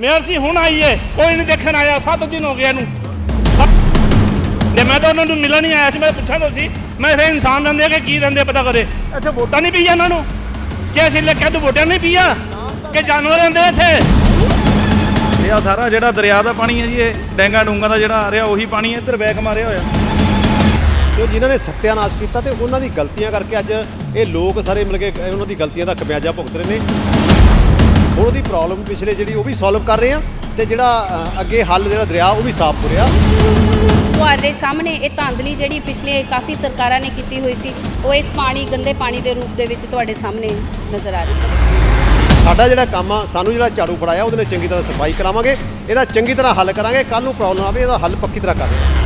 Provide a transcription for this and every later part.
Mayor ਸੀ ਹੁਣ ਆਈ ਏ। ਕੋਈ ਨਹੀਂ ਦੇਖਣ ਆਇਆ। 7 ਦਿਨ ਹੋ ਗਏ ਇਹਨੂੰ। ਸੱਤ- ਤੇ ਮੈਂ ਤਾਂ ਉਹਨਾਂ ਨੂੰ ਮਿਲਣ ਨਹੀਂ ਆਇਆ ਸੀ ਮੈਂ ਪੁੱਛਾਂ ਤਾਂ ਸੀ। ਮੈਂ ਇੱਥੇ ਇਨਸਾਨ ਰਹਿੰਦੇ ਆ ਕਿ ਕੀ ਰਹਿੰਦੇ ਪਤਾ ਕਰੇ। ਇੱਥੇ ਵੋਟਾਂ ਨਹੀਂ ਪਈਆਂ ਇਹਨਾਂ ਨੂੰ। ਕਿ ਅਸੀਂ ਲਿਖਿਆ ਤੂੰ ਵੋਟਾਂ ਨਹੀਂ ਪਈਆਂ? ਕਿ ਜਾਨਵਰ ਰਹਿੰਦੇ ਇੱਥੇ? ਇਹ ਆ ਸਾਰਾ ਜਿਹੜਾ ਦਰਿਆ ਦਾ ਪਾਣੀ ਹੈ ਜੀ ਇਹ ਡੈਂਗਾ ਡੂੰਗਾ ਦਾ ਜਿਹੜਾ ਆ ਰਿਹਾ ਉਹੀ ਪਾਣੀ ਇੱਧਰ ਬੈਕ ਮਾਰਿਆ ਹੋਇਆ। ਤੇ ਜਿਨ੍ਹਾਂ ਨੇ ਸੱਤਿਆਨਾਸ਼ ਕੀਤਾ ਤੇ ਉਹਨਾਂ ਦੀ ਗਲਤੀਆਂ ਕਰਕੇ ਅੱਜ ਇਹ ਲੋਕ ਸਾਰੇ ਮਿਲ ਕੇ ਉਹਨਾਂ ਦੀ ਗਲਤੀਆਂ ਦਾ ਖਮਿਆਜਾ ਭੁਗਤ ਰਹੇ ਨੇ। ਹੁਣ ਉਹਦੀ ਪ੍ਰੋਬਲਮ ਪਿਛਲੇ ਜਿਹੜੀ ਉਹ ਵੀ ਸੋਲਵ ਕਰ ਰਹੇ ਆ ਤੇ ਜਿਹੜਾ ਅੱਗੇ ਹੱਲ ਜਿਹੜਾ ਦਰਿਆ ਉਹ ਵੀ ਸਾਫ਼ ਹੋ ਰਿਹਾ। ਤੁਹਾਡੇ ਸਾਹਮਣੇ ਇਹ ਧਾਂਦਲੀ ਜਿਹੜੀ ਪਿਛਲੇ ਕਾਫੀ ਸਰਕਾਰਾਂ ਨੇ ਕੀਤੀ ਹੋਈ ਸੀ ਉਹ ਇਸ ਪਾਣੀ ਗੰਦੇ ਪਾਣੀ ਦੇ ਰੂਪ ਦੇ ਵਿੱਚ ਤੁਹਾਡੇ ਸਾਹਮਣੇ ਨਜ਼ਰ ਆ ਰਹੀ ਹੈ। ਸਾਡਾ ਜਿਹੜਾ ਕੰਮ ਆ ਸਾਨੂੰ ਜਿਹੜਾ ਝਾੜੂ ਫੜਾਇਆ ਉਹਦੇ ਨਾਲ ਚੰਗੀ ਤਰ੍ਹਾਂ ਸਫ਼ਾਈ ਕਰਾਵਾਂਗੇ। ਇਹਦਾ ਚੰਗੀ ਤਰ੍ਹਾਂ ਹੱਲ ਕਰਾਂਗੇ ਕੱਲ ਨੂੰ ਪ੍ਰੋਬਲਮ ਆਵੇ ਇਹਦਾ ਹੱਲ ਪੱਕੀ ਤਰ੍ਹਾਂ ਕਰਾਂਗੇ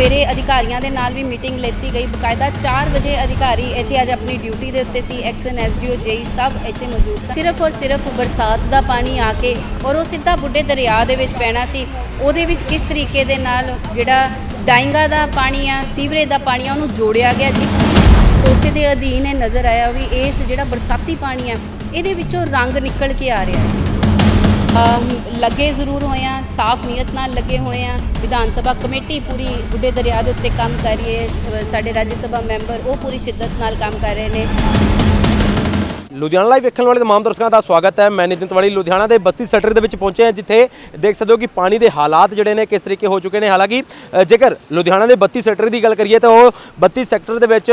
ਸਵੇਰੇ ਅਧਿਕਾਰੀਆਂ ਦੇ ਨਾਲ ਵੀ ਮੀਟਿੰਗ ਲੈਤੀ ਗਈ। ਬਕਾਇਦਾ 4 ਵਜੇ ਅਧਿਕਾਰੀ ਇੱਥੇ ਅੱਜ ਆਪਣੀ ਡਿਊਟੀ ਦੇ ਉੱਤੇ ਸੀ। ਐਕਸ਼ਨ ਐਸਡੀਓ ਜੇਈ ਸਭ ਇੱਥੇ ਮੌਜੂਦ ਸਨ। ਸਿਰਫ ਔਰ ਸਿਰਫ ਬਰਸਾਤ ਦਾ ਪਾਣੀ ਆ ਕੇ ਔਰ ਉਹ ਸਿੱਧਾ ਬੁੱਢੇ ਦਰਿਆ ਦੇ ਵਿੱਚ ਪੈਣਾ ਸੀ। ਉਹਦੇ ਵਿੱਚ ਕਿਸ ਤਰੀਕੇ ਦੇ ਨਾਲ ਜਿਹੜਾ ਡਾਇੰਗਾ ਦਾ ਪਾਣੀ ਆ, ਸੀਵਰੇਜ ਦਾ ਪਾਣੀ ਆ, ਉਹਨੂੰ ਜੋੜਿਆ ਗਿਆ ਜੀ। ਸੋਚੇ ਦੇ ਅਧੀਨ ਇਹ ਨਜ਼ਰ ਆਇਆ ਵੀ ਇਸ ਜਿਹੜਾ ਬਰਸਾਤੀ ਪਾਣੀ ਆ, ਇਹਦੇ ਵਿੱਚੋਂ ਰੰਗ ਨਿਕਲ ਕੇ ਆ ਰਿਹਾ ਹੈ। ਲੱਗੇ ਜ਼ਰੂਰ ਹੋਏ ਆ, ਸਾਫ਼ ਨੀਅਤ ਨਾਲ ਲੱਗੇ ਹੋਏ ਆ। ਵਿਧਾਨ ਸਭਾ ਕਮੇਟੀ ਪੂਰੀ ਬੁੱਢੇ ਦਰਿਆ ਦੇ ਉੱਤੇ ਕੰਮ ਕਰ ਰਹੀ ਹੈ। ਸਾਡੇ ਰਾਜ ਸਭਾ ਮੈਂਬਰ ਉਹ ਪੂਰੀ ਸ਼ਿੱਦਤ ਨਾਲ ਕੰਮ ਕਰ ਰਹੇ ਨੇ। ਲੁਧਿਆਣਾ ਲਾਈਵ ਵੇਖਣ ਵਾਲੇ ਤਮਾਮ ਦਰਸ਼ਕਾਂ ਦਾ ਸਵਾਗਤ ਹੈ। ਮੈਂ ਨਿਤਿਨ ਤਿਵਾੜੀ ਲੁਧਿਆਣਾ ਦੇ 32 ਸੈਕਟਰ ਦੇ ਵਿੱਚ ਪਹੁੰਚੇ ਹਾਂ, ਜਿੱਥੇ ਦੇਖ ਸਕਦੇ ਹੋ ਕਿ ਪਾਣੀ ਦੇ ਹਾਲਾਤ ਜਿਹੜੇ ਨੇ ਕਿਸ ਤਰੀਕੇ ਹੋ ਚੁੱਕੇ ਨੇ। ਹਾਲਾਂਕਿ ਜੇਕਰ ਲੁਧਿਆਣਾ ਦੇ 32 ਸੈਕਟਰ ਦੀ ਗੱਲ ਕਰੀਏ ਤਾਂ ਉਹ 32 ਸੈਕਟਰ ਦੇ ਵਿੱਚ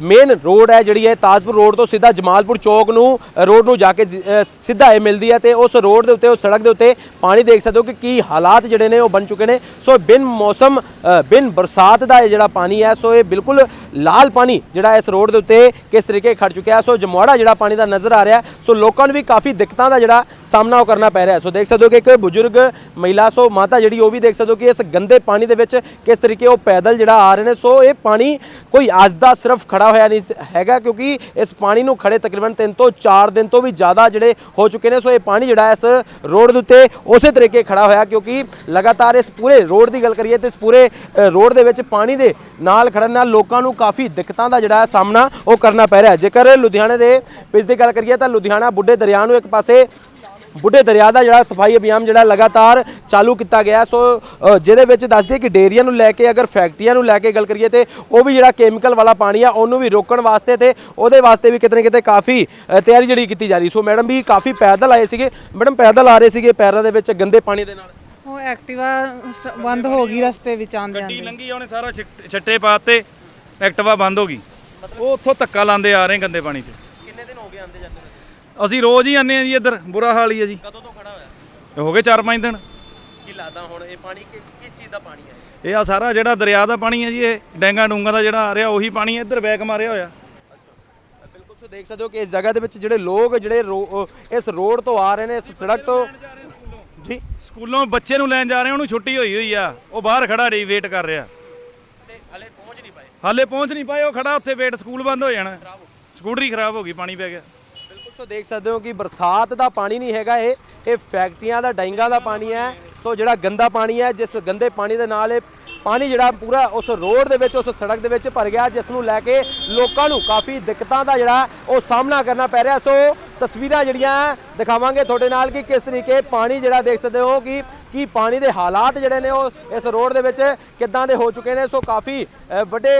ਮੇਨ ਰੋਡ ਹੈ ਜਿਹੜੀ ਹੈ ਤਾਜਪੁਰ ਰੋਡ ਤੋਂ ਸਿੱਧਾ ਜਮਾਲਪੁਰ ਚੌਕ ਨੂੰ ਰੋਡ ਨੂੰ ਜਾ ਕੇ ਸਿੱਧਾ ਇਹ ਮਿਲਦੀ ਹੈ ਤੇ ਉਸ ਰੋਡ ਦੇ ਉੱਤੇ, ਉਸ ਸੜਕ ਦੇ ਉੱਤੇ ਪਾਣੀ ਦੇਖ ਸਕਦੇ ਹੋ ਕਿ ਕੀ ਹਾਲਾਤ ਜਿਹੜੇ ਨੇ ਉਹ ਬਣ ਚੁੱਕੇ ਨੇ। ਸੋ ਬਿਨ ਮੌਸਮ ਬਿਨ ਬਰਸਾਤ ਦਾ ਇਹ ਜਿਹੜਾ ਪਾਣੀ ਹੈ, ਸੋ ਇਹ ਬਿਲਕੁਲ ਲਾਲ ਪਾਣੀ ਜਿਹੜਾ ਇਸ ਰੋਡ ਦੇ ਉੱਤੇ ਕਿਸ ਤਰੀਕੇ ਖੜ ਚੁੱਕਿਆ ਹੈ। ਸੋ ਜਮਵਾੜਾ ਜਿਹੜਾ ਪਾਣੀ ਦਾ ਨਜ਼ਰ ਆ ਰਿਹਾ ਸੋ ਲੋਕਾਂ ਨੂੰ ਵੀ ਕਾਫੀ ਦਿੱਕਤਾਂ ਦਾ ਜਿਹੜਾ ਸਾਹਮਣਾ ਉਹ ਕਰਨਾ ਪੈ ਰਿਹਾ ਸੋ ਦੇਖ ਸਕਦੇ ਹੋ ਕਿ ਇੱਕ ਬਜ਼ੁਰਗ ਮਹਿਲਾ, ਸੋ ਮਾਤਾ ਜਿਹੜੀ ਉਹ ਵੀ ਦੇਖ ਸਕਦੇ ਹੋ ਕਿ ਇਸ ਗੰਦੇ ਪਾਣੀ ਦੇ ਵਿੱਚ ਕਿਸ ਤਰੀਕੇ ਉਹ ਪੈਦਲ ਜਿਹੜਾ ਆ ਰਹੇ ਨੇ। ਸੋ ਇਹ ਪਾਣੀ ਕੋਈ ਅੱਜ ਦਾ ਸਿਰਫ ਖੜਾ ਹੋਇਆ ਨਹੀਂ ਹੈਗਾ ਕਿਉਂਕਿ ਇਸ ਪਾਣੀ ਨੂੰ ਖੜੇ ਤਕਰੀਬਨ 3 ਤੋਂ 4 ਦਿਨ ਤੋਂ ਵੀ ਜ਼ਿਆਦਾ ਜਿਹੜੇ ਹੋ ਚੁੱਕੇ ਨੇ, ਸੋ ਇਹ ਪਾਣੀ ਜਿਹੜਾ ਇਸ ਰੋਡ ਦੇ ਉੱਤੇ ਉਸੇ ਤਰੀਕੇ ਖੜਾ ਹੋਇਆ ਕਿਉਂਕਿ ਲਗਾਤਾਰ ਇਸ ਪੂਰੇ ਰੋਡ ਦੀ ਗੱਲ ਕਰੀਏ ਤੇ ਇਸ ਪੂਰੇ ਰੋਡ ਦੇ ਵਿੱਚ ਪਾਣੀ ਦੇ ਨਾਲ ਖੜਨ ਨਾਲ ਲੋਕਾਂ ਨੂੰ ਕਾਫੀ ਦਿੱਕਤਾਂ ਦਾ ਜਿਹੜਾ ਸਾਹਮਣਾ ਉਹ ਕਰਨਾ ਪੈ ਰਿਹਾ ਜੇਕਰ ਲੁਧਿਆਣੇ ਦੇ ਵਿੱਚ ਦੀ ਗੱਲ ਕਰੀਏ ਤਾਂ ਲੁਧਿਆਣਾ ਬੁੱਢੇ ਦਰਿਆ ਨੂੰ ਇੱਕ ਪਾਸੇ ਬੁੱਢੇ ਦਰਿਆ ਦਾ ਜਿਹੜਾ ਸਫ਼ਾਈ ਅਭਿਆਨ ਜਿਹੜਾ ਲਗਾਤਾਰ ਚਾਲੂ ਕੀਤਾ ਗਿਆ ਸੋ ਜਿਹਦੇ ਵਿੱਚ ਦੱਸਦੇ ਕਿ ਡੇਰੀਆਂ ਨੂੰ ਲੈ ਕੇ ਅਗਰ ਫੈਕਟਰੀਆਂ ਨੂੰ ਲੈ ਕੇ ਗੱਲ ਕਰੀਏ ਤੇ ਉਹ ਵੀ ਜਿਹੜਾ ਕੈਮੀਕਲ ਵਾਲਾ ਪਾਣੀ ਆ ਉਹਨੂੰ ਵੀ ਰੋਕਣ ਵਾਸਤੇ ਤੇ ਉਹਦੇ ਵਾਸਤੇ ਵੀ ਕਿਤੇ ਕਿਤੇ ਕਾਫੀ ਤਿਆਰੀ ਜਿਹੜੀ ਕੀਤੀ ਜਾ ਰਹੀ ਸੋ। ਮੈਡਮ ਵੀ ਕਾਫੀ ਪੈਦਲ ਆਏ ਸੀਗੇ। ਮੈਡਮ ਪੈਦਲ ਆ ਰਹੇ ਸੀਗੇ ਪੈਰਾਂ ਦੇ ਵਿੱਚ ਗੰਦੇ ਪਾਣੀ ਦੇ ਨਾਲ। ਉਹ ਐਕਟਿਵਾ ਬੰਦ ਹੋ ਗਈ ਰਸਤੇ ਵਿੱਚ ਆਉਂਦੇ ਗੱਡੀ ਲੰਗੀ ਉਹਨੇ ਸਾਰਾ ਛਿੱਟ- ਛੱਟੇ ਪਾਤੇ ਐਕਟਿਵਾ ਬੰਦ ਹੋ ਗਈ। ਉਹ ਉੱਥੋਂ ਧੱਕਾ ਲਾਉਂਦੇ ਆ ਰਹੇ ਗੰਦੇ ਪਾਣੀ 'ਚ। ਕਿੰਨੇ ਦਿਨ ਹੋ ਗਏ ਆਂਦੇ ਜਾਂਦੇ ਅਸੀਂ ਰੋਜ਼ ਹੀ ਆਨੇ ਆ ਜੀ ਇੱਧਰ ਬੁਰਾ ਹਾਲ ਹੀ ਆ ਜੀ। ਕਦੋਂ ਤੋਂ ਖੜਾ ਹੋਇਆ? ਹੋ ਗਏ 4-5 ਦਿਨ। ਕੀ ਲੱਗਦਾ ਹੁਣ ਇਹ ਪਾਣੀ ਕਿਸ ਚੀਜ਼ ਦਾ ਪਾਣੀ ਹੈ? ਇਹ ਆ ਸਾਰਾ ਜਿਹੜਾ ਦਰਿਆ ਦਾ ਪਾਣੀ ਹੈ ਜੀ ਇਹ ਡੈਂਗਾ ਡੂੰਗਾ ਦਾ ਜਿਹੜਾ ਆ ਰਿਹਾ ਉਹੀ ਪਾਣੀ ਇੱਧਰ ਬੈਕ ਮਾਰਿਆ ਹੋਇਆ। ਬਿਲਕੁਲ ਸੋ ਦੇਖ ਸਕਦੇ ਹੋ ਕਿ ਇਸ ਜਗ੍ਹਾ ਦੇ ਵਿੱਚ ਜਿਹੜੇ ਲੋਕ ਜਿਹੜੇ ਰੋ- ਇਸ ਰੋਡ ਤੋਂ ਆ ਰਹੇ ਨੇ ਇਸ ਸੜਕ ਤੋਂ ਜੀ ਸਕੂਲੋਂ। ਬੱਚੇ ਨੂੰ ਲੈਣ ਜਾ ਰਹੇ ਉਹਨੂੰ ਛੁੱਟੀ ਹੋਈ ਹੋਈ ਆ। ਉਹ ਬਾਹਰ ਖੜਾ ਰਹੀ ਵੇਟ ਕਰ ਰਿਹਾ। ਤੇ ਹਲੇ ਪਹੁੰਚ ਨਹੀਂ ਪਾਏ। ਹਾਲੇ ਪਹੁੰਚ ਨਹੀਂ ਪਾਏ ਉਹ ਖੜਾ ਉੱਥੇ ਵੇਟ ਸਕੂਲ ਬੰਦ ਹੋ ਜਾਣਾ। ਸਕੂਟਰੀ ਖਰਾਬ ਹੋ ਗਈ ਪਾਣੀ ਪੈ ਗਿਆ। ਬਿਲਕੁਲ ਦੇਖ ਸਕਦੇ ਹੋ ਕਿ ਬਰਸਾਤ ਦਾ ਪਾਣੀ ਨਹੀਂ ਹੈਗਾ ਇਹ। ਇਹ ਫੈਕਟਰੀਆਂ ਦਾ ਡਾਈਂਗਾ ਦਾ ਪਾਣੀ ਹੈ। ਸੋ ਜਿਹੜਾ ਗੰਦਾ ਪਾਣੀ ਹੈ, ਜਿਸ ਗੰਦੇ ਪਾਣੀ ਦੇ ਨਾਲ ਇਹ ਪਾਣੀ ਜਿਹੜਾ ਪੂਰਾ ਉਸ ਰੋਡ ਦੇ ਵਿੱਚ, ਉਸ ਸੜਕ ਦੇ ਵਿੱਚ ਭਰ ਗਿਆ, ਜਿਸ ਨੂੰ ਲੈ ਕੇ ਲੋਕਾਂ ਨੂੰ ਕਾਫੀ ਦਿੱਕਤਾਂ ਦਾ ਜਿਹੜਾ ਉਹ ਸਾਹਮਣਾ ਕਰਨਾ ਪੈ ਰਿਹਾ। ਸੋ ਤਸਵੀਰਾਂ ਜਿਹੜੀਆਂ ਦਿਖਾਵਾਂਗੇ ਤੁਹਾਡੇ ਨਾਲ ਕਿ ਕਿਸ ਤਰੀਕੇ ਪਾਣੀ ਜਿਹੜਾ ਦੇਖ ਸਕਦੇ ਹੋ ਕਿ ਕੀ ਪਾਣੀ ਦੇ ਹਾਲਾਤ ਜਿਹੜੇ ਨੇ ਉਹ ਇਸ ਰੋਡ ਦੇ ਵਿੱਚ ਕਿੱਦਾਂ ਦੇ ਹੋ ਚੁੱਕੇ ਨੇ। ਸੋ ਕਾਫੀ ਵੱਡੇ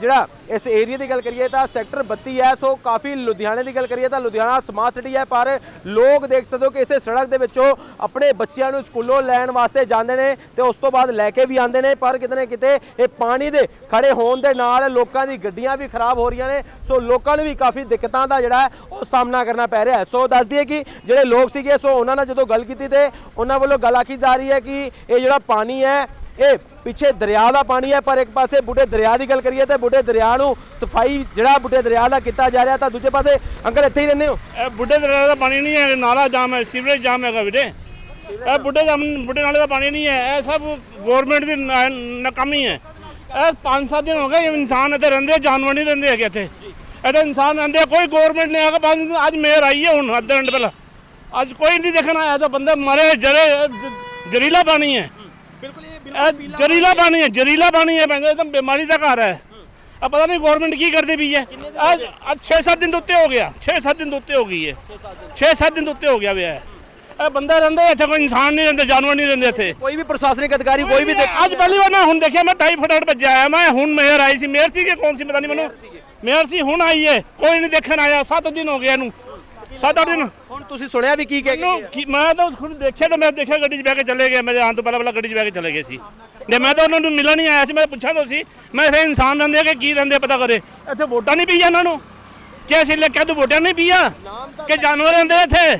ਜਿਹੜਾ ਇਸ ਏਰੀਆ ਦੀ ਗੱਲ ਕਰੀਏ ਤਾਂ ਸੈਕਟਰ 32 ਹੈ, ਸੋ ਕਾਫੀ ਲੁਧਿਆਣੇ ਦੀ ਗੱਲ ਕਰੀਏ ਤਾਂ ਲੁਧਿਆਣਾ ਸਮਾਰਟ ਸਿਟੀ ਹੈ, ਪਰ ਲੋਕ ਦੇਖ ਸਕਦੇ ਹੋ ਕਿ ਇਸੇ ਸੜਕ ਦੇ ਵਿੱਚੋਂ ਆਪਣੇ ਬੱਚਿਆਂ ਨੂੰ ਸਕੂਲੋਂ ਲੈਣ ਵਾਸਤੇ ਜਾਂਦੇ ਨੇ ਤੇ ਉਸ ਤੋਂ ਬਾਅਦ ਲੈ ਕੇ ਵੀ ਆਉਂਦੇ ਨੇ, ਪਰ ਕਿਤੇ ਨਾ ਕਿਤੇ ਇਹ ਪਾਣੀ ਦੇ ਖੜੇ ਹੋਣ ਦੇ ਨਾਲ ਲੋਕਾਂ ਦੀ ਗੱਡੀਆਂ ਵੀ ਖਰਾਬ ਹੋ ਰਹੀਆਂ ਨੇ। ਸੋ ਲੋਕਾਂ ਨੂੰ ਵੀ ਕਾਫੀ ਦਿੱਕਤਾਂ ਦਾ ਜਿਹੜਾ ਉਹ ਸਾਹਮਣਾ ਕਰਨਾ ਪੈ ਰਿਹਾ ਸੋ ਦੱਸ ਦਈਏ ਕਿ ਜਿਹੜੇ ਲੋਕ ਸੀਗੇ, ਸੋ ਉਹਨਾਂ ਨਾਲ ਜਦੋਂ ਗੱਲ ਕੀਤੀ ਤੇ ਉਹਨਾਂ ਵੱਲੋਂ ਗੱਲ ਆਖੀ ਜਾ ਰਹੀ ਹੈ ਕਿ ਇਹ ਜਿਹੜਾ ਪਾਣੀ ਹੈ, ਇਹ ਪਿੱਛੇ ਦਰਿਆ ਦਾ ਪਾਣੀ ਹੈ, ਪਰ ਇੱਕ ਪਾਸੇ ਬੁੱਢੇ ਦਰਿਆ ਦੀ ਗੱਲ ਕਰੀਏ ਤੇ ਬੁੱਢੇ ਦਰਿਆ ਨੂੰ ਸਫ਼ਾਈ ਜਿਹੜਾ ਬੁੱਢੇ ਦਰਿਆ ਦਾ ਕੀਤਾ ਜਾ ਰਿਹਾ ਤਾਂ ਦੂਜੇ ਪਾਸੇ ਅੰਕਲ ਇੱਥੇ ਹੀ ਰਹਿੰਦੇ ਹੋ? ਇਹ ਬੁੱਢੇ ਦਰਿਆ ਦਾ ਪਾਣੀ ਨਹੀਂ ਹੈ ਨਾਲਾ ਜਾਮ ਹੈ, ਸੀਵਰੇਜ ਜਾਮ ਹੈਗਾ ਵੀਰੇ। ਇਹ ਬੁੱਢੇ ਜਾਮ, ਬੁੱਢੇ ਨਾਲੇ ਦਾ ਪਾਣੀ ਨਹੀਂ ਹੈ, ਇਹ ਸਭ ਗਵਰਨਮੈਂਟ ਦੀ ਨਾਕਾਮੀ ਹੈ। ਇਹ 5-7 ਦਿਨ ਹੋ ਗਏ ਇਨਸਾਨ ਇੱਥੇ ਰਹਿੰਦੇ ਜਾਨਵਰ ਨਹੀਂ ਰਹਿੰਦੇ ਹੈਗੇ ਇੱਥੇ। ਇੱਥੇ ਇਨਸਾਨ ਰਹਿੰਦੇ ਆ, ਕੋਈ ਗਵਰਨਮੈਂਟ ਨਹੀਂ ਆਗਾ ਪੰਜ ਦਿਨ ਅੱਜ ਮੇਅਰ ਆਈ ਹੈ ਹੁਣ ਅੱਧੇ ਘੰਟੇ ਪਹਿਲਾਂ। ਅੱਜ ਕੋਈ ਨਹੀਂ ਦੇਖਣ ਆਇਆ ਤਾਂ ਬੰਦੇ ਮਰੇ ਜਰੇ ਇਹ ਜ- ਜ਼ਹਿਰੀਲਾ ਪਾਣੀ ਹੈ। ਬਿਲਕੁਲ ਇਹ ਇਹ ਜ਼ਹਿਰੀਲਾ ਪਾਣੀ ਹੈ। ਜ਼ਹਿਰੀਲਾ ਪਾਣੀ ਹੈ ਬੰਦੇ ਤਾਂ ਬਿਮਾਰੀ ਦਾ ਘਰ ਹੈ। ਆ ਪਤਾ ਨਹੀਂ ਗਵਰਨਮੈਂਟ ਕੀ ਕਰਦੀ ਪਈ ਹੈ। ਅੱਜ ਅੱਜ 6-7 ਦਿਨ ਉੱਤੇ ਹੋ ਗਿਆ 6-7 ਦਿਨ ਉੱਤੇ ਹੋ ਗਈ ਹੈ। 6-7 ਦਿਨ। ਉੱਤੇ ਹੋ ਗਿਆ ਵਿਆਹ ਇਹ ਬੰਦੇ ਰਹਿੰਦੇ ਇੱਥੇ ਕੋਈ ਇਨਸਾਨ ਨਹੀਂ ਰਹਿੰਦੇ ਜਾਨਵਰ ਨਹੀਂ ਰਹਿੰਦੇ ਇੱਥੇ। ਕੋਈ ਵੀ ਪ੍ਰਸ਼ਾਸਨਿਕ ਅਧਿਕਾਰੀ ਕੋਈ ਵੀ ਅੱਜ ਪਹਿਲੀ ਵਾਰ ਮੈਂ ਹੁਣ ਦੇਖਿਆ ਮੈਂ ਫਟਾਫਟ ਭੱਜਿਆ ਆਇਆ ਮੈਂ ਹੁਣ ਮੇਅਰ ਆਈ ਸੀ ਮੇਅਰ ਸੀ ਕਿ ਕੌਣ ਸੀ ਪਤਾ ਨਹੀਂ ਮੈਨੂੰ। ਮੇਅਰ ਸੀ ਹੁਣ ਆਈ ਹੈ ਕੋਈ ਨਹੀਂ ਦੇਖਣ ਆਇਆ 7 ਦਿਨ ਹੋ ਗਏ ਇਹਨੂੰ। 7-8 ਦਿਨ। ਹੁਣ ਤੁਸੀਂ ਸੁਣਿਆ ਵੀ ਕੀ ਕਹਿ ਕੇ ਕੀ- ਮੈਂ ਤਾਂ ਖੁਦ ਦੇਖਿਆ ਤਾਂ ਮੈਂ ਦੇਖਿਆ ਗੱਡੀ 'ਚ ਬਹਿ ਕੇ ਚਲੇ ਗਏ ਮੇਰੇ ਆਉਣ ਤੋਂ ਪਹਿਲਾਂ ਪਹਿਲਾਂ ਗੱਡੀ 'ਚ ਬਹਿ ਕੇ ਚਲੇ ਗਏ ਸੀ। ਤੇ ਮੈਂ ਤਾਂ ਉਹਨਾਂ ਨੂੰ ਮਿਲਣ ਨਹੀਂ ਆਇਆ ਸੀ ਮੈਂ ਪੁੱਛਿਆ ਤਾਂ ਸੀ। ਮੈਂ ਇੱਥੇ ਇਨਸਾਨ ਰਹਿੰਦੇ ਆ ਕਿ ਕੀ ਰਹਿੰਦੇ ਆ ਪਤਾ ਕਰੇ। ਇੱਥੇ ਵੋਟਾਂ ਨਹੀਂ ਪਈਆਂ ਇਹਨਾਂ ਨੂੰ। ਕਿ ਅਸੀਂ ਲੈ ਕੇ ਤੂੰ ਵੋਟਾਂ ਨਹੀਂ ਪਈਆਂ? ਕਿ ਜਾਨਵਰ ਰਹਿੰਦੇ ਆ ਇੱਥੇ?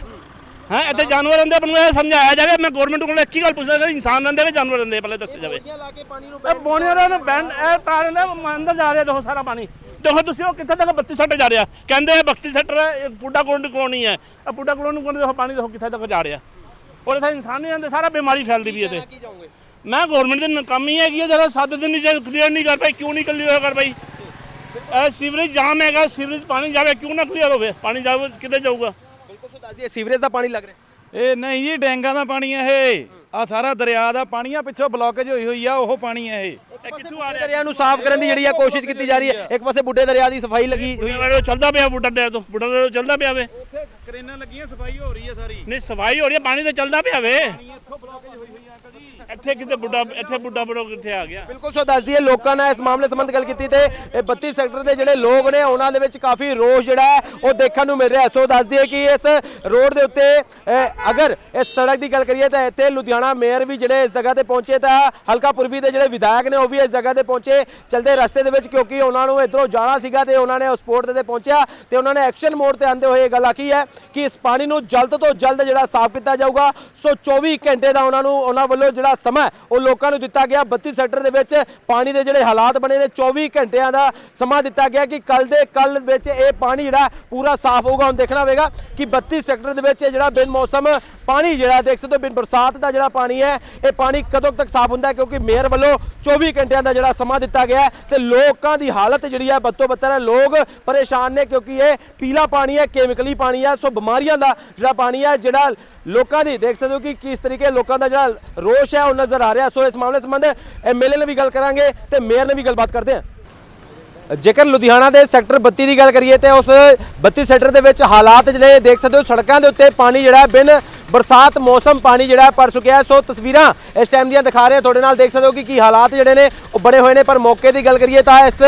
ਹਾਂ ਇੱਥੇ ਜਾਨਵਰ ਰਹਿੰਦੇ ਆ, ਮੈਨੂੰ ਇਹ ਸਮਝਾਇਆ ਜਾਵੇ ਮੈਂ ਗਵਰਨਮੈਂਟ ਕੋਲ ਇੱਕ ਹੀ ਗੱਲ ਪੁੱਛਦਾ ਸੀ ਇਨਸਾਨ ਰਹਿੰਦੇ ਆ ਕਿ ਜਾਨਵਰ ਰਹਿੰਦੇ ਆ, ਪਹਿਲੇ ਦੱਸਿਆ ਜਾਵੇ। ਲਾ ਕੇ ਪਾਣੀ ਨੂੰ ਇਹ ਬੋਨੀਆਂ ਦਾ ਬੈਂਡ ਇਹ ਤਾਰ ਨੇ ਅੰਦਰ ਜਾ ਰਿਹਾ ਦੇਖੋ ਸਾਰਾ ਪਾਣੀ। ਦੇਖੋ ਤੁਸੀਂ ਉਹ ਕਿੱਥੇ ਤੱਕ 32 ਸੈਕਟਰ ਜਾ ਰਿਹਾ। ਕਹਿੰਦੇ ਆ 32 ਸੈਕਟਰ ਇਹ ਪੁੱਡਾ ਕੋਲ ਕਲੋਨੀ ਹੈ ਇਹ ਪੁੱਡਾ ਕੋਲ ਦੇਖੋ ਪਾਣੀ ਦੇਖੋ ਕਿੱਥੇ ਤੱਕ ਜਾ ਰਿਹਾ। ਔਰ ਇੱਥੇ ਇਨਸਾਨ ਨਹੀਂ ਰਹਿੰਦੇ ਸਾਰਾ ਬਿਮਾਰੀ ਫੈਲਦੀ ਵੀ ਇਹਦੇ ਮੈਂ ਗਵਰਨਮੈਂਟ ਦੀ ਨਾਕਾਮੀ ਹੈਗੀ ਹੈ ਜਰਾ ਸੱਤ ਦਿਨ ਨਹੀਂ ਕਲੀਅਰ ਨਹੀਂ ਕਰ ਪਾਈ ਕਿਉਂ ਨਹੀਂ ਕਲੀਅਰ ਕਰ ਪਾਈ? ਇਹ ਸੀਵਰੇਜ ਜਾਮ ਹੈਗਾ ਸੀਵਰੇਜ ਪਾਣੀ ਜਾਵੇ ਕਿਉਂ ਨਾ ਕਲੀਅਰ ਹੋਵੇ? ਪਾਣੀ ਜਾਵੇ ਕਿੱਥੇ ਜਾਊਗਾ? ਬਿਲਕੁਲ ਸੋ ਦੱਸਦੀ ਸੀਵਰੇਜ ਦਾ ਪਾਣੀ ਲੱਗ ਰਿਹਾ। ਇਹ ਨਹੀਂ ਜੀ ਡੈਂਗਾ ਦਾ ਪਾਣੀ ਹੈ ਇਹ। ਆ ਸਾਰਾ ਦਰਿਆ ਦਾ ਪਾਣੀ ਆ ਪਿੱਛੋਂ ਬਲੌਕੇਜ ਹੋਈ ਹੋਈ ਆ ਉਹ ਪਾਣੀ ਹੈ ਇਹ। ਇਹ ਕਿੱਥੋਂ ਆ ਬੁੱਢੇ ਦਰਿਆ ਨੂੰ ਸਾਫ਼ ਕਰਨ ਦੀ ਜਿਹੜੀ ਆ ਕੋਸ਼ਿਸ਼ ਕੀਤੀ ਜਾ ਰਹੀ ਹੈ। ਇੱਕ ਪਾਸੇ ਬੁੱਢੇ ਦਰਿਆ ਦੀ ਸਫ਼ਾਈ ਲੱਗੀ ਹੋਈ ਚੱਲਦਾ ਪਿਆ ਬੁੱਢਾ ਡੈਮ ਤੋਂ। ਬੁੱਢਾ ਡੈਮ ਤੋਂ ਚੱਲਦਾ ਪਿਆ ਵੇ। ਉੱਥੇ ਕਰੇਨਾਂ ਲੱਗੀਆਂ ਸਫ਼ਾਈ ਹੋ ਰਹੀ ਹੈ ਸਾਰੀ। ਨਹੀਂ ਸਫ਼ਾਈ ਹੋ ਰਹੀ ਹੈ ਪਾਣੀ ਤਾਂ ਚੱਲਦਾ ਪਿਆ ਵੇ। ਇੱਥੋਂ ਬਲੌਕੇਜ ਹੋਈ ਇੱਥੇ ਕਿਤੇ ਬੁੱਢਾ ਇੱਥੇ ਬੁੱਢਾ ਬੜੋ ਕਿੱਥੇ ਆ ਗਿਆ? ਬਿਲਕੁਲ ਸੋ ਦੱਸਦੀ ਹੈ ਲੋਕਾਂ ਨਾਲ ਇਸ ਮਾਮਲੇ ਸੰਬੰਧ ਗੱਲ ਕੀਤੀ ਤੇ ਇਹ 32 ਸੈਕਟਰ ਦੇ ਜਿਹੜੇ ਲੋਕ ਨੇ ਉਹਨਾਂ ਦੇ ਵਿੱਚ ਕਾਫੀ ਰੋਸ਼ ਜਿਹੜਾ ਹੈ ਉਹ ਦੇਖਣ ਨੂੰ ਮਿਲ ਰਿਹਾ ਹੈ। ਸੋ ਦੱਸਦੀ ਹੈ ਕਿ ਇਸ ਰੋਡ ਦੇ ਉੱਤੇ ਅਹ, ਅਗਰ ਇਸ ਸੜਕ ਦੀ ਗੱਲ ਕਰੀਏ ਤਾਂ ਇੱਥੇ ਲੁਧਿਆਣਾ ਮੇਅਰ ਵੀ ਜਿਹੜੇ ਇਸ ਜਗ੍ਹਾ ਤੇ ਪਹੁੰਚੇ ਤਾਂ ਹਲਕਾ ਪੂਰਬੀ ਦੇ ਜਿਹੜੇ ਵਿਧਾਇਕ ਨੇ ਉਹ ਵੀ ਇਸ ਜਗ੍ਹਾ ਤੇ ਪਹੁੰਚੇ। ਚਲਦੇ ਰਸਤੇ ਦੇ ਵਿੱਚ ਕਿਉਂਕਿ ਉਹਨਾਂ ਨੂੰ ਇੱਧਰੋਂ ਜਾਣਾ ਸੀਗਾ ਤੇ ਉਹਨਾਂ ਨੇ ਉਸ ਪੋਰਟ ਤੇ ਪਹੁੰਚਿਆ ਤੇ ਉਹਨਾਂ ਨੇ ਐਕਸ਼ਨ ਮੋਡ ਤੇ ਆਂਦੇ ਹੋਏ ਇਹ ਗੱਲ ਆਖੀ ਹੈ ਕਿ ਇਸ ਪਾਣੀ ਨੂੰ ਜਲਦ ਤੋਂ ਜਲਦ ਜਿਹੜਾ ਸਾਫ਼ ਕੀਤਾ ਜਾਊਗਾ। ਸੋ 24 ਘੰਟੇ ਦਾ ਉਹਨਾਂ ਨੂੰ ਉਹਨਾਂ ਵੱਲੋਂ ਜਿਹੜਾ ਸਮਾਂ ਉਹ ਲੋਕਾਂ ਨੂੰ ਦਿੱਤਾ ਗਿਆ। 32 ਸੈਕਟਰ ਦੇ ਵਿੱਚ ਪਾਣੀ ਦੇ ਜਿਹੜੇ ਹਾਲਾਤ ਬਣੇ ਨੇ 24 ਘੰਟਿਆਂ ਦਾ ਸਮਾਂ ਦਿੱਤਾ ਗਿਆ ਕਿ ਕੱਲ ਦੇ ਕੱਲ ਵਿੱਚ ਇਹ ਪਾਣੀ ਜਿਹੜਾ ਪੂਰਾ ਸਾਫ਼ ਹੋਊਗਾ। ਹੁਣ ਦੇਖਣਾ ਹੋਵੇਗਾ ਕਿ 32 ਸੈਕਟਰ ਦੇ ਵਿੱਚ ਜਿਹੜਾ ਬਿਨ ਮੌਸਮ ਪਾਣੀ ਜਿਹੜਾ, ਦੇਖ ਸਕਦੇ ਹੋ, ਬਿਨ ਬਰਸਾਤ ਦਾ ਜਿਹੜਾ ਪਾਣੀ ਹੈ, ਇਹ ਪਾਣੀ ਕਦੋਂ ਤੱਕ ਸਾਫ਼ ਹੁੰਦਾ ਕਿਉਂਕਿ ਮੇਅਰ ਵੱਲੋਂ 24 ਘੰਟਿਆਂ ਦਾ ਜਿਹੜਾ ਸਮਾਂ ਦਿੱਤਾ ਗਿਆ ਹੈ ਤੇ ਲੋਕਾਂ ਦੀ ਹਾਲਤ ਜਿਹੜੀ ਹੈ ਬੱਤੋ ਬੱਤਰ ਹੈ। ਲੋਕ ਪਰੇਸ਼ਾਨ ਨੇ ਕਿਉਂਕਿ ਇਹ ਪੀਲਾ ਪਾਣੀ ਹੈ ਕੈਮੀਕਲੀ ਪਾਣੀ ਹੈ। ਸੋ ਬਿਮਾਰੀਆਂ ਦਾ ਜਿਹੜਾ ਪਾਣੀ ਹੈ, ਜਿਹੜਾ ਲੋਕਾਂ ਦੀ, ਦੇਖ ਸਕਦੇ ਹੋ ਕਿ ਕਿਸ ਤਰੀਕੇ ਲੋਕਾਂ ਦਾ ਜਿਹੜਾ ਰੋਸ਼ ਹੈ ਉਹ ਨਜ਼ਰ ਆ ਰਿਹਾ ਸੋ ਇਸ ਮਾਮਲੇ ਸੰਬੰਧ ਐਮਐਲਏ ਨਾਲ ਵੀ ਗੱਲ ਕਰਾਂਗੇ ਤੇ ਮੇਅਰ ਨਾਲ ਵੀ ਗੱਲਬਾਤ ਕਰਦੇ ਹਾਂ ਜੇਕਰ ਲੁਧਿਆਣਾ ਦੇ ਸੈਕਟਰ 32 ਦੀ ਗੱਲ ਕਰੀਏ ਤੇ ਉਸ 32 ਸੈਕਟਰ ਦੇ ਵਿੱਚ ਹਾਲਾਤ ਜਿਹੜੇ ਦੇਖ ਸਕਦੇ ਹੋ ਸੜਕਾਂ ਦੇ ਉੱਤੇ ਪਾਣੀ ਜਿਹੜਾ ਬਿਨ ਬਰਸਾਤ ਮੌਸਮ ਪਾਣੀ ਜਿਹੜਾ ਹੈ ਭਰ ਚੁੱਕਿਆ ਸੋ ਤਸਵੀਰਾਂ ਇਸ ਟਾਈਮ ਦੀਆਂ ਦਿਖਾ ਰਹੇ ਹਾਂ ਤੁਹਾਡੇ ਨਾਲ ਦੇਖ ਸਕਦੇ ਹੋ ਕਿ ਕੀ ਹਾਲਾਤ ਜਿਹੜੇ ਨੇ ਉਹ ਬਣੇ ਹੋਏ ਨੇ ਪਰ ਮੌਕੇ ਦੀ ਗੱਲ ਕਰੀਏ ਤਾਂ ਇਸ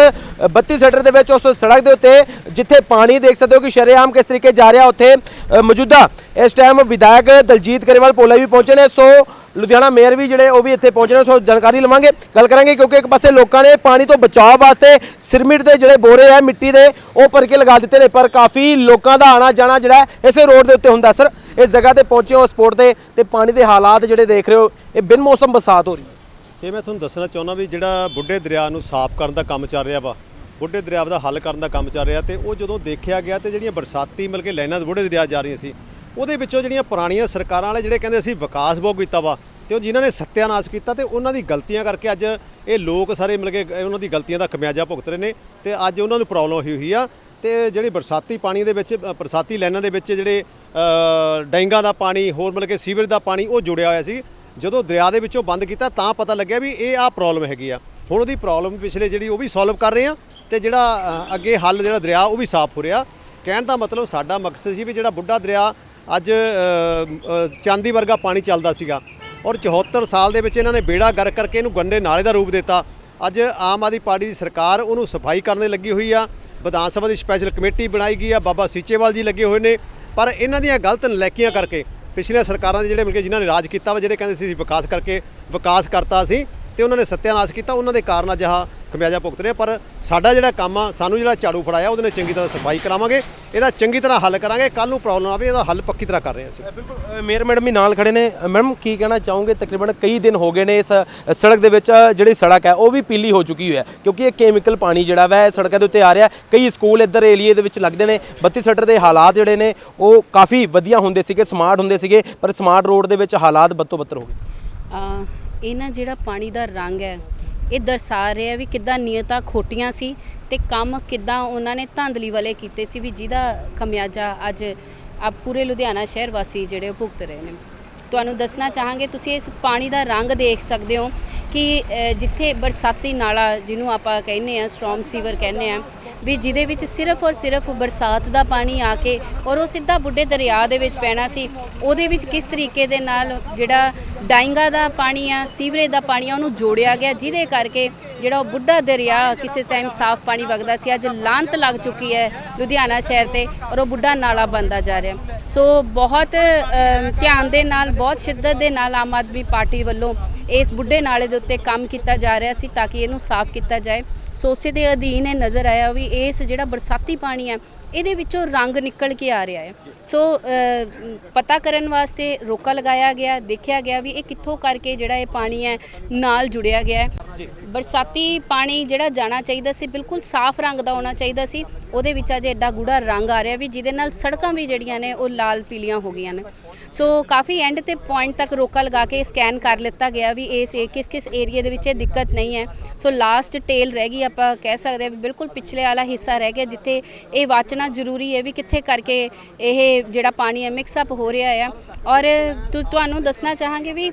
32 ਸੈਕਟਰ ਦੇ ਵਿੱਚ ਉਸ ਸੜਕ ਦੇ ਉੱਤੇ ਜਿੱਥੇ ਪਾਣੀ ਦੇਖ ਸਕਦੇ ਹੋ ਕਿ ਸ਼ਰੇਆਮ ਕਿਸ ਤਰੀਕੇ ਜਾ ਰਿਹਾ ਉੱਥੇ ਮੌਜੂਦਾ ਇਸ ਟਾਈਮ ਵਿਧਾਇਕ ਦਲਜੀਤ ਕਰੇਵਾਲ ਪੋਲਾ ਵੀ ਪਹੁੰਚੇ ਨੇ ਸੋ ਲੁਧਿਆਣਾ ਮੇਅਰ ਵੀ ਜਿਹੜੇ ਉਹ ਵੀ ਇੱਥੇ ਪਹੁੰਚੇ ਨੇ, ਸੋ ਜਾਣਕਾਰੀ ਲਵਾਂਗੇ। ਗੱਲ ਕਰਾਂਗੇ ਕਿਉਂਕਿ ਇੱਕ ਪਾਸੇ ਲੋਕਾਂ ਨੇ ਪਾਣੀ ਤੋਂ ਬਚਾਅ ਵਾਸਤੇ ਸਿਰਮਿਟ ਦੇ ਜਿਹੜੇ ਬੋਰੇ ਆ, ਮਿੱਟੀ ਦੇ, ਉਹ ਭਰ ਕੇ ਲਗਾ ਦਿੱਤੇ ਨੇ, ਪਰ ਕਾਫੀ ਲੋਕਾਂ ਦਾ ਆਣਾ ਜਾਣਾ ਜਿਹੜਾ ਇਸੇ ਰੋਡ ਦੇ ਉੱਤੇ ਹੁੰਦਾ। ਸਰ, ਇਸ ਜਗ੍ਹਾ ਤੇ ਪਹੁੰਚੇ ਹੋ ਸਪੋਰਟ ਤੇ ਤੇ ਪਾਣੀ ਦੇ ਹਾਲਾਤ ਜਿਹੜੇ ਦੇਖ ਰਹੇ ਹੋ, ਇਹ ਬਿਨ ਮੌਸਮ ਬਰਸਾਤ ਹੋ ਰਹੀ ਹੈ। ਇਹ ਮੈਂ ਤੁਹਾਨੂੰ ਦੱਸਣਾ ਚਾਹੁੰਦਾ ਵੀ ਜਿਹੜਾ ਬੁੱਢੇ ਦਰਿਆ ਨੂੰ ਸਾਫ਼ ਕਰਨ ਦਾ ਕੰਮ ਚੱਲ ਰਿਹਾ ਵਾ, ਬੁੱਢੇ ਦਰਿਆ ਦਾ ਹੱਲ ਕਰਨ ਦਾ ਕੰਮ ਚੱਲ ਰਿਹਾ ਤੇ ਉਹ ਜਦੋਂ ਦੇਖਿਆ ਗਿਆ ਤੇ ਜਿਹੜੀਆਂ ਬਰਸਾਤੀ ਮਿਲ ਕੇ ਲਾਈਨਾਂ, ਬੁੱਢੇ ਦਰਿਆ ਜਾ ਰਹੀਆਂ ਸੀ ਉਹਦੇ ਵਿੱਚੋਂ ਜਿਹੜੀਆਂ ਪੁਰਾਣੀਆਂ ਸਰਕਾਰਾਂ ਵਾਲੇ ਜਿਹੜੇ ਕਹਿੰਦੇ ਅਸੀਂ ਵਿਕਾਸ ਬਹੁਤ ਕੀਤਾ ਵਾ ਤੇ ਉਹ ਜਿਨ੍ਹਾਂ ਨੇ ਸੱਤਿਆਨਾਸ਼ ਕੀਤਾ ਤੇ ਉਹਨਾਂ ਦੀ ਗਲਤੀਆਂ ਕਰਕੇ ਅੱਜ ਇਹ ਲੋਕ ਸਾਰੇ ਮਿਲ ਕੇ ਉਹਨਾਂ ਦੀ ਗਲਤੀਆਂ ਦਾ ਖਮਿਆਜਾ ਭੁਗਤ ਰਹੇ ਨੇ ਤੇ ਅੱਜ ਉਹਨਾਂ ਨੂੰ ਪ੍ਰੋਬਲਮ ਹੋਈ ਹੋਈ ਆ ਤੇ ਜਿਹੜੀ ਬਰਸਾਤੀ ਪਾਣੀ ਦੇ ਵਿੱਚ ਬਰਸਾਤੀ ਲਾਈਨਾਂ ਦੇ ਵਿੱਚ ਜਿਹੜੇ ਅ, ਡੈਂਗਾਂ ਦਾ ਪਾਣੀ ਹੋਰ ਮਿਲ ਕੇ ਸੀਵਰੇਜ ਦਾ ਪਾਣੀ ਉਹ ਜੁੜਿਆ ਹੋਇਆ ਸੀ। ਜਦੋਂ ਦਰਿਆ ਦੇ ਵਿੱਚੋਂ ਬੰਦ ਕੀਤਾ ਤਾਂ ਪਤਾ ਲੱਗਿਆ ਵੀ ਇਹ ਆ ਪ੍ਰੋਬਲਮ ਹੈਗੀ ਆ। ਹੁਣ ਉਹਦੀ ਪ੍ਰੋਬਲਮ ਪਿਛਲੇ ਜਿਹੜੀ ਉਹ ਵੀ ਸੋਲਵ ਕਰ ਰਹੇ ਆ ਤੇ ਜਿਹੜਾ ਅੱਗੇ ਹੱਲ ਜਿਹੜਾ ਦਰਿਆ ਉਹ ਵੀ ਸਾਫ਼ ਹੋ ਰਿਹਾ। ਕਹਿਣ ਦਾ ਮਤਲਬ ਸਾਡਾ ਮਕਸਦ ਸੀ ਵੀ ਜਿਹੜਾ ਬੁੱਢਾ ਦਰਿਆ ਅੱਜ ਚਾਂਦੀ ਵਰਗਾ ਪਾਣੀ ਚੱਲਦਾ ਸੀਗਾ। ਔਰ 74 ਸਾਲ ਦੇ ਵਿੱਚ ਇਹਨਾਂ ਨੇ ਬੇੜਾ ਗਰ ਕਰਕੇ ਇਹਨੂੰ ਗੰਦੇ ਨਾਲੇ ਦਾ ਰੂਪ ਦਿੱਤਾ। ਅੱਜ ਆਮ ਆਦਮੀ ਪਾਰਟੀ ਦੀ ਸਰਕਾਰ ਉਹਨੂੰ ਸਫ਼ਾਈ ਕਰਨ ਦੇ ਲੱਗੀ ਹੋਈ ਆ। ਵਿਧਾਨ ਸਭਾ ਦੀ ਸਪੈਸ਼ਲ ਕਮੇਟੀ ਬਣਾਈ ਗਈ ਆ। ਬਾਬਾ ਸੀਚੇਵਾਲ ਜੀ ਲੱਗੇ ਹੋਏ ਨੇ। ਪਰ ਇਹਨਾਂ ਦੀਆਂ ਗਲਤ ਨਲੈਕੀਆਂ ਕਰਕੇ ਪਿਛਲੀਆਂ ਸਰਕਾਰਾਂ ਦੇ ਜਿਹੜੇ ਮਿਲ ਕੇ ਜਿਨ੍ਹਾਂ ਨੇ ਰਾਜ ਕੀਤਾ ਵਾ, ਜਿਹੜੇ ਕਹਿੰਦੇ ਸੀ ਵਿਕਾਸ ਕਰਕੇ ਵਿਕਾਸ ਕਰਤਾ ਸੀ ਤੇ ਉਹਨਾਂ ਨੇ ਸੱਤਿਆਨਾਸ਼ ਕੀਤਾ। ਉਹਨਾਂ ਦੇ ਕਾਰਨ ਅਜਿਹਾ ਖਮਿਆਜਾ ਭੁਗਤ ਰਹੇ। ਪਰ ਸਾਡਾ ਜਿਹੜਾ ਕੰਮ ਆ ਸਾਨੂੰ ਜਿਹੜਾ ਝਾੜੂ ਫੜਾਇਆ ਉਹਦੇ ਨਾਲ ਚੰਗੀ ਤਰ੍ਹਾਂ ਸਫ਼ਾਈ ਕਰਾਵਾਂਗੇ। ਇਹਦਾ ਚੰਗੀ ਤਰ੍ਹਾਂ ਹੱਲ ਕਰਾਂਗੇ। ਕੱਲ ਨੂੰ ਪ੍ਰੋਬਲਮ ਆਵੇ ਇਹਦਾ ਹੱਲ ਪੱਕੀ ਤਰ੍ਹਾਂ ਕਰ ਰਹੇ ਹਾਂ ਅਸੀਂ। ਬਿਲਕੁਲ ਮੇਅਰ ਮੈਡਮ ਵੀ ਨਾਲ ਖੜੇ ਨੇ। ਮੈਡਮ ਕੀ ਕਹਿਣਾ ਚਾਹੋਗੇ? ਤਕਰੀਬਨ ਕਈ ਦਿਨ ਹੋ ਗਏ ਨੇ ਇਸ ਸੜਕ ਦੇ ਵਿੱਚ ਜਿਹੜੀ ਸੜਕ ਹੈ ਉਹ ਵੀ ਪੀਲੀ ਹੋ ਚੁੱਕੀ ਹੋਈ ਹੈ ਕਿਉਂਕਿ ਇਹ ਕੈਮੀਕਲ ਪਾਣੀ ਜਿਹੜਾ ਵਾ ਇਹ ਸੜਕਾਂ ਦੇ ਉੱਤੇ ਆ ਰਿਹਾ ਕਈ ਸਕੂਲ ਇੱਧਰ ਏਰੀਏ ਦੇ ਵਿੱਚ ਲੱਗਦੇ ਨੇ। 32 ਸੈਕਟਰ ਦੇ ਹਾਲਾਤ ਜਿਹੜੇ ਨੇ ਉਹ ਕਾਫੀ ਵਧੀਆ ਹੁੰਦੇ ਸੀਗੇ ਸਮਾਰਟ ਹੁੰਦੇ ਸੀਗੇ ਪਰ ਸਮਾਰਟ ਰੋਡ ਦੇ ਵਿੱਚ ਹਾਲਾਤ ਬੱਤੋ ਬੱਤਰ ਹੋ ਗਏ। ਅ, ਇਹ ਨਾ ਜਿਹੜਾ ਪਾਣੀ ਦਾ ਰੰਗ ਹੈ ਇਹ ਦਰਸਾ ਰਿਹਾ ਵੀ ਕਿੱਦਾਂ ਨੀਅਤਾਂ ਖੋਟੀਆਂ ਸੀ ਤੇ ਕੰਮ ਕਿੱਦਾਂ ਉਹਨਾਂ ਨੇ ਧਾਂਦਲੀ ਵਾਲੇ ਕੀਤੇ ਸੀ ਵੀ ਜਿਹਦਾ ਖਮਿਆਜਾ ਅੱਜ ਆ ਪੂਰੇ ਲੁਧਿਆਣਾ ਸ਼ਹਿਰ ਵਾਸੀ ਜਿਹੜੇ ਉਹ ਭੁਗਤ ਰਹੇ ਨੇ। ਤੁਹਾਨੂੰ ਦੱਸਣਾ ਚਾਹਾਂਗੇ, ਤੁਸੀਂ ਇਸ ਪਾਣੀ ਦਾ ਰੰਗ ਦੇਖ ਸਕਦੇ ਹੋ ਕਿ ਜਿੱਥੇ ਬਰਸਾਤੀ ਨਾਲਾ ਜਿਹਨੂੰ ਆਪਾਂ ਕਹਿੰਦੇ ਆ ਸਟ੍ਰੋਮ ਸੀਵਰ ਕਹਿੰਦੇ ਆ ਵੀ ਜਿਹਦੇ ਵਿੱਚ ਸਿਰਫ ਔਰ ਸਿਰਫ ਬਰਸਾਤ ਦਾ ਪਾਣੀ ਆ ਕੇ ਔਰ ਉਹ ਸਿੱਧਾ ਬੁੱਢੇ ਦਰਿਆ ਦੇ ਵਿੱਚ ਪੈਣਾ ਸੀ, ਉਹਦੇ ਵਿੱਚ ਕਿਸ ਤਰੀਕੇ ਦੇ ਨਾਲ ਜਿਹੜਾ ਡਾਇੰਗਾ ਦਾ ਪਾਣੀ ਆ, ਸੀਵਰੇਜ ਦਾ ਪਾਣੀ ਆ, ਉਹਨੂੰ ਜੋੜਿਆ ਗਿਆ, ਜਿਹਦੇ ਕਰਕੇ ਜਿਹੜਾ ਉਹ ਬੁੱਢਾ ਦਰਿਆ ਕਿਸੇ ਟਾਈਮ ਸਾਫ਼ ਪਾਣੀ ਵਗਦਾ ਸੀ, ਅੱਜ ਲਾਂਤ ਲੱਗ ਚੁੱਕੀ ਹੈ ਲੁਧਿਆਣਾ ਸ਼ਹਿਰ ਤੇ ਔਰ ਉਹ ਬੁੱਢਾ ਨਾਲਾ ਬਣਦਾ ਜਾ ਰਿਹਾ। ਸੋ ਬਹੁਤ ਧਿਆਨ ਦੇ ਨਾਲ, ਬਹੁਤ ਸ਼ਿੱਦਤ ਦੇ ਨਾਲ ਆਮ ਆਦਮੀ ਪਾਰਟੀ ਵੱਲੋਂ ਇਸ ਬੁੱਢੇ ਨਾਲੇ ਦੇ ਉੱਤੇ ਕੰਮ ਕੀਤਾ ਜਾ ਰਿਹਾ ਸੀ ਤਾਂ ਕਿ ਇਹਨੂੰ ਸਾਫ਼ ਕੀਤਾ ਜਾਏ। ਸੋ ਉਸੇ ਦੇ ਅਧੀਨ ਇਹ ਨਜ਼ਰ ਆਇਆ ਵੀ ਇਸ ਜਿਹੜਾ ਬਰਸਾਤੀ ਪਾਣੀ ਹੈ ਇਹਦੇ ਵਿੱਚੋਂ ਰੰਗ ਨਿਕਲ ਕੇ ਆ ਰਿਹਾ ਹੈ। ਸੋ ਪਤਾ ਕਰਨ ਵਾਸਤੇ ਰੋਕਾ ਲਗਾਇਆ ਗਿਆ ਦੇਖਿਆ ਗਿਆ ਵੀ ਇਹ ਕਿੱਥੋਂ ਕਰਕੇ ਜਿਹੜਾ ਇਹ ਪਾਣੀ ਹੈ ਨਾਲ ਜੁੜਿਆ ਗਿਆ ਹੈ। ਬਰਸਾਤੀ ਪਾਣੀ ਜਿਹੜਾ ਜਾਣਾ ਚਾਹੀਦਾ ਸੀ ਬਿਲਕੁਲ ਸਾਫ਼ ਰੰਗ ਦਾ ਹੋਣਾ ਚਾਹੀਦਾ ਸੀ। ਉਹਦੇ ਵਿੱਚ ਅਜੇ ਐਡਾ ਗੂੜਾ ਰੰਗ ਆ ਰਿਹਾ ਵੀ ਜਿਹਦੇ ਨਾਲ ਸੜਕਾਂ ਵੀ ਜਿਹੜੀਆਂ ਨੇ ਉਹ ਲਾਲ ਪੀਲੀਆਂ ਹੋ ਗਈਆਂ ਨੇ। ਸੋ ਕਾਫੀ ਐਂਡ ਤੇ ਪੁਆਇੰਟ ਤੱਕ ਰੋਕਾ ਲਗਾ ਕੇ ਸਕੈਨ ਕਰ ਲਿੱਤਾ ਗਿਆ ਵੀ ਇਸ ਕਿਸ ਕਿਸ ਏਰੀਆ ਦੇ ਵਿੱਚ ਇਹ ਦਿੱਕਤ ਨਹੀਂ ਹੈ। ਸੋ ਲਾਸਟ ਟੇਲ ਰਹਿ ਗਈ, ਆਪਾਂ ਕਹਿ ਸਕਦੇ ਹਾਂ ਵੀ ਬਿਲਕੁਲ ਪਿਛਲੇ ਵਾਲਾ ਹਿੱਸਾ ਰਹਿ ਗਿਆ, ਜਿੱਥੇ ਇਹ ਵਾਚਣਾ ਜ਼ਰੂਰੀ ਹੈ ਵੀ ਕਿੱਥੇ ਕਰਕੇ ਇਹ ਜਿਹੜਾ ਪਾਣੀ ਹੈ ਮਿਕਸ ਅਪ ਹੋ ਰਿਹਾ ਹੈ ਔਰ ਤੁਹਾਨੂੰ ਦੱਸਣਾ ਚਾਹਾਂਗੇ ਵੀ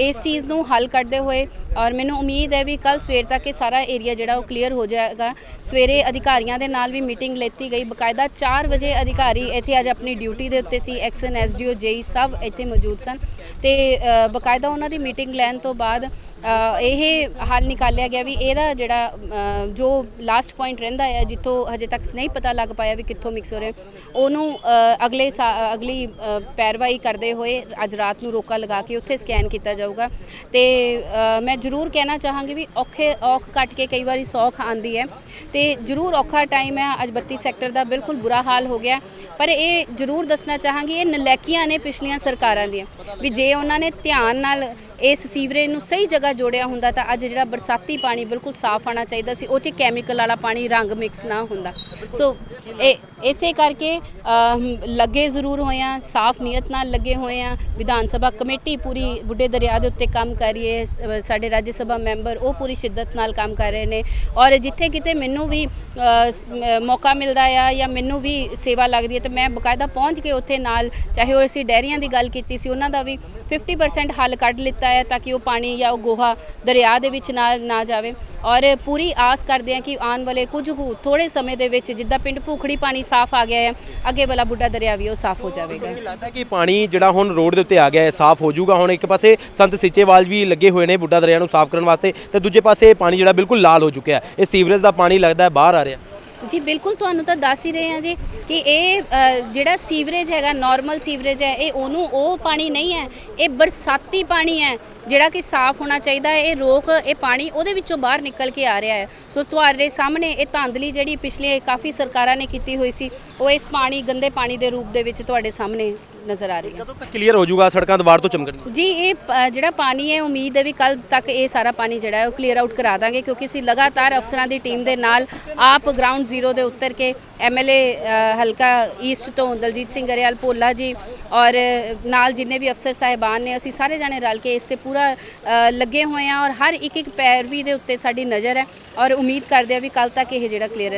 ਇਸ ਚੀਜ਼ ਨੂੰ ਹੱਲ ਕਰਦੇ ਹੋਏ ਔਰ ਮੈਨੂੰ ਉਮੀਦ ਹੈ ਵੀ ਕੱਲ ਸਵੇਰ ਤੱਕ ਇਹ ਸਾਰਾ ਏਰੀਆ ਜਿਹੜਾ ਉਹ ਕਲੀਅਰ ਹੋ ਜਾਏਗਾ। ਸਵੇਰੇ ਅਧਿਕਾਰੀਆਂ ਦੇ ਨਾਲ ਵੀ ਮੀਟਿੰਗ ਲੈਤੀ ਗਈ। ਬਕਾਇਦਾ 4 ਵਜੇ ਅਧਿਕਾਰੀ ਇੱਥੇ ਅੱਜ ਆਪਣੀ ਡਿਊਟੀ ਦੇ ਉੱਤੇ ਸੀ। ਐਕਸ਼ਨ ਐਸਡੀਓ ਜੇਈ ਸਭ ਇੱਥੇ ਮੌਜੂਦ ਸਨ। ਤੇ ਅ, ਬਕਾਇਦਾ ਉਹਨਾਂ ਦੀ ਮੀਟਿੰਗ ਲੈਣ ਤੋਂ ਬਾਅਦ ਇਹ ਹੱਲ ਨਿਕਾਲਿਆ ਗਿਆ ਵੀ ਇਹਦਾ ਜਿਹੜਾ ਜੋ ਲਾਸਟ ਪੁਆਇੰਟ ਰਹਿੰਦਾ ਹੈ ਜਿੱਥੋਂ ਹਜੇ ਤੱਕ ਨਹੀਂ ਪਤਾ ਲੱਗ ਪਾਇਆ ਵੀ ਕਿੱਥੋਂ ਮਿਕਸ ਹੋ ਰਿਹਾ ਉਹਨੂੰ ਅਗਲੇ ਸਾ- ਅਗਲੀ ਪੈਰਵਾਈ ਕਰਦੇ ਹੋਏ ਅੱਜ ਰਾਤ ਨੂੰ ਰੋਕਾ ਲਗਾ ਕੇ ਉੱਥੇ ਸਕੈਨ ਕੀਤਾ ਜਾਊਗਾ। ਤੇ ਮੈਂ ਜ਼ਰੂਰ ਕਹਿਣਾ ਚਾਹਾਂਗੀ ਵੀ ਔਖੇ ਔਖ ਕੱਟ ਕੇ ਕਈ ਵਾਰੀ ਸੌਖ ਆਂਦੀ ਹੈ ਤੇ ਜ਼ਰੂਰ ਔਖਾ ਟਾਈਮ ਹੈ, ਅੱਜ 32 ਸੈਕਟਰ ਦਾ ਬਿਲਕੁਲ ਬੁਰਾ ਹਾਲ ਹੋ ਗਿਆ। ਪਰ ਇਹ ਜ਼ਰੂਰ ਦੱਸਣਾ ਚਾਹਾਂਗੀ, ਇਹ ਨਲੈਕੀਆਂ ਨੇ ਪਿਛਲੀਆਂ ਸਰਕਾਰਾਂ ਦੀਆਂ ਵੀ ਜੇ ਉਹਨਾਂ ਨੇ ਧਿਆਨ ਨਾਲ ਇਸ ਸੀਵਰੇਜ ਨੂੰ ਸਹੀ ਜਗ੍ਹਾ ਜੋੜਿਆ ਹੁੰਦਾ ਤਾਂ ਅੱਜ ਜਿਹੜਾ ਬਰਸਾਤੀ ਪਾਣੀ ਬਿਲਕੁਲ ਸਾਫ਼ ਆਣਾ ਚਾਹੀਦਾ ਸੀ, ਉਹ 'ਚ ਕੈਮੀਕਲ ਵਾਲਾ ਪਾਣੀ ਰੰਗ ਮਿਕਸ ਨਾ ਹੁੰਦਾ। ਸੋ ਇਹ ਇਸੇ ਕਰਕੇ ਲੱਗੇ ਜ਼ਰੂਰ ਹੋਏ ਆ, ਸਾਫ਼ ਨੀਅਤ ਨਾਲ ਲੱਗੇ ਹੋਏ ਆ। ਵਿਧਾਨ ਸਭਾ ਕਮੇਟੀ ਪੂਰੀ ਬੁੱਢੇ ਦਰਿਆ ਦੇ ਉੱਤੇ ਕੰਮ ਕਰ ਰਹੀ ਹੈ ਸਾਡੇ ਰਾਜ ਸਭਾ ਮੈਂਬਰ ਉਹ ਪੂਰੀ ਸ਼ਿੱਦਤ ਨਾਲ ਕੰਮ ਕਰ ਰਹੇ ਨੇ। ਔਰ ਜਿੱਥੇ ਕਿਤੇ ਮੈਨੂੰ ਵੀ ਮੌਕਾ ਮਿਲਦਾ ਆ ਜਾਂ ਮੈਨੂੰ ਵੀ ਸੇਵਾ ਲੱਗਦੀ ਹੈ, ਤੇ ਮੈਂ ਬਕਾਇਦਾ ਪਹੁੰਚ ਕੇ ਉੱਥੇ ਨਾਲ, ਚਾਹੇ ਉਹ ਅਸੀਂ ਡੈਰੀਆਂ ਦੀ ਗੱਲ ਕੀਤੀ ਸੀ, ਉਹਨਾਂ ਦਾ ਵੀ 50% ਹੱਲ ਕੱਢ ਲਿੱਤਾ ਹੈ, ਤਾਂ ਕਿ ਉਹ ਪਾਣੀ ਜਾਂ ਉਹ ਗੋਹਾ ਦਰਿਆ ਦੇ ਵਿੱਚ ਨਾ ਨਾ ਜਾਵੇ। ਔਰ ਪੂਰੀ ਆਸ ਕਰਦੇ ਹਾਂ ਕਿ ਆਉਣ ਵਾਲੇ ਕੁਝ ਕੁ ਥੋੜੇ ਸਮੇਂ ਦੇ ਵਿੱਚ ਜਿੱਦਾਂ ਪਿੰਡ ਭੂਖੜੀ ਪਾਣੀ ਸਾਫ਼ ਆ ਗਿਆ ਹੈ, ਅੱਗੇ ਵਾਲਾ ਬੁੱਢਾ ਦਰਿਆ ਵੀ ਉਹ ਸਾਫ਼ ਹੋ ਜਾਵੇਗਾ। ਮੈਨੂੰ ਲੱਗਦਾ ਕਿ ਪਾਣੀ ਜਿਹੜਾ ਹੁਣ ਰੋਡ ਦੇ ਉੱਤੇ ਆ ਗਿਆ ਹੈ, ਸਾਫ਼ ਹੋ ਜਾਊਗਾ? ਹੁਣ ਇੱਕ ਪਾਸੇ ਸੰਤ ਸਿੱਚੇਵਾਲ ਵੀ ਲੱਗੇ ਹੋਏ ਨੇ ਬੁੱਢਾ ਦਰਿਆ ਨੂੰ ਸਾਫ਼ ਕਰਨ ਵਾਸਤੇ ਤੇ ਦੂਜੇ ਪਾਸੇ ਪਾਣੀ ਜਿਹੜਾ ਬਿਲਕੁਲ ਲਾਲ ਹੋ ਚੁੱਕਿਆ ਹੈ। ਇਹ ਸੀਵਰੇਜ ਦਾ ਪਾਣੀ ਲੱਗਦਾ ਹੈ, ਬਾਹਰ ਆ ਰਿਹਾ ਜੀ, ਬਿਲਕੁਲ ਤੁਹਾਨੂੰ ਤਾਂ ਦੱਸ ਹੀ ਰਹੇ ਹਾਂ ਜੀ ਕਿ ਇਹ ਜਿਹੜਾ ਸੀਵਰੇਜ ਹੈਗਾ ਨਾਰਮਲ ਸੀਵਰੇਜ ਹੈ, ਇਹ ਉਹਨੂੰ, ਉਹ ਪਾਣੀ ਨਹੀਂ ਹੈ, ਇਹ ਬਰਸਾਤੀ ਪਾਣੀ ਹੈ, ਜਿਹੜਾ ਕਿ ਸਾਫ਼ ਹੋਣਾ ਚਾਹੀਦਾ ਹੈ, ਇਹ ਰੋਕ, ਇਹ ਪਾਣੀ ਉਹਦੇ ਵਿੱਚੋਂ ਬਾਹਰ ਨਿਕਲ ਕੇ ਆ ਰਿਹਾ ਹੈ। ਸੋ ਤੁਹਾਡੇ ਸਾਹਮਣੇ ਇਹ ਧਾਂਦਲੀ ਜਿਹੜੀ ਪਿਛਲੇ ਕਾਫੀ ਸਰਕਾਰਾਂ ਨੇ ਕੀਤੀ ਹੋਈ ਸੀ, ਉਹ ਇਸ ਪਾਣੀ, ਗੰਦੇ ਪਾਣੀ ਦੇ ਰੂਪ ਦੇ ਵਿੱਚ ਤੁਹਾਡੇ ਸਾਹਮਣੇ ਨਜ਼ਰ ਆ ਰਹੀ ਹੈ। ਕਦੋਂ ਤੱਕ ਕਲੀਅਰ ਹੋ ਜਾਊਗਾ ਸੜਕਾਂ ਦੁਬਾਰ ਤੋਂ ਚਮਕਣਗੀਆਂ ਜੀ ਇਹ ਜਿਹੜਾ ਪਾਣੀ ਹੈ ਉਮੀਦ ਹੈ ਵੀ ਕੱਲ ਤੱਕ ਇਹ ਸਾਰਾ ਪਾਣੀ ਜਿਹੜਾ ਹੈ ਉਹ ਕਲੀਅਰ ਆਊਟ ਕਰਾ ਦਾਂਗੇ ਕਿਉਂਕਿ ਅਸੀਂ ਲਗਾਤਾਰ ਅਫਸਰਾਂ ਦੀ ਟੀਮ ਦੇ ਨਾਲ ਆਪ ਗਰਾਊਂਡ ਜ਼ੀਰੋ ਦੇ ਉੱਤਰ ਕੇ ਐਮਐਲਏ ਹਲਕਾ ਈਸਟ ਤੋਂ ਦਲਜੀਤ ਸਿੰਘ ਗਰੇਵਾਲ ਭੋਲਾ ਜੀ ਔਰ ਨਾਲ ਜਿੰਨੇ ਵੀ ਅਫਸਰ ਸਾਹਿਬਾਨ ਨੇ ਅਸੀਂ ਸਾਰੇ ਜਾਣੇ ਰਲ ਕੇ ਇਸ ਤੇ ਪੂਰਾ ਅ, ਲੱਗੇ ਹੋਏ ਆ ਔਰ ਹਰ ਇੱਕ ਇੱਕ ਪੈਰਵੀ ਦੇ ਉੱਤੇ ਸਾਡੀ ਨਜ਼ਰ ਹੈ ਔਰ ਉਮੀਦ ਕਰਦੇ ਆ ਵੀ ਕੱਲ ਤੱਕ ਇਹ ਜਿਹੜਾ ਕਲੀਅਰੈਂਸ